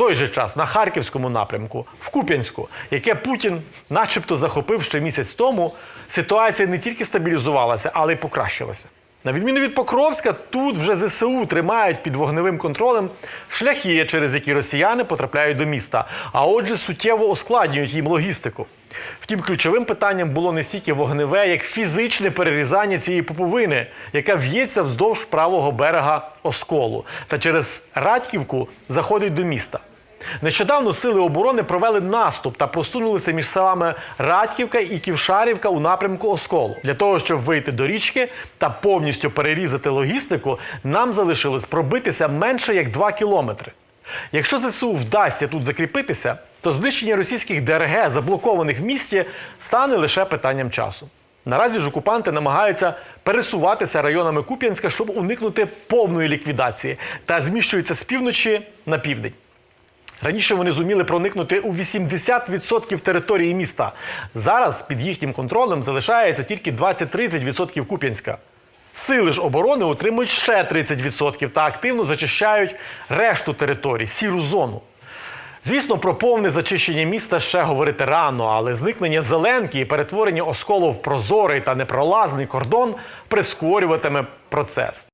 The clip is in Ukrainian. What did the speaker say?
той же час на харківському напрямку, в Куп'янську, яке Путін, начебто, захопив ще місяць тому, ситуація не тільки стабілізувалася, але й покращилася. На відміну від Покровська, тут вже ЗСУ тримають під вогневим контролем шляхи, через які росіяни потрапляють до міста, а отже, суттєво ускладнюють їм логістику. Втім, ключовим питанням було не стільки вогневе, як фізичне перерізання цієї пуповини, яка в'ється вздовж правого берега Осколу, та через Радьківку заходить до міста. Нещодавно сили оборони провели наступ та просунулися між селами Радьківка і Ківшарівка у напрямку Осколу. Для того, щоб вийти до річки та повністю перерізати логістику, нам залишилось пробитися менше як 2 кілометри. Якщо ЗСУ вдасться тут закріпитися, то знищення російських ДРГ, заблокованих в місті, стане лише питанням часу. Наразі ж окупанти намагаються пересуватися районами Куп'янська, щоб уникнути повної ліквідації, та зміщуються з півночі на південь. Раніше вони зуміли проникнути у 80% території міста. Зараз під їхнім контролем залишається тільки 20-30% Куп'янська. Сили ж оборони отримують ще 30% та активно зачищають решту територій, сіру зону. Звісно, про повне зачищення міста ще говорити рано, але зникнення зеленки і перетворення осколу в прозорий та непролазний кордон прискорюватиме процес.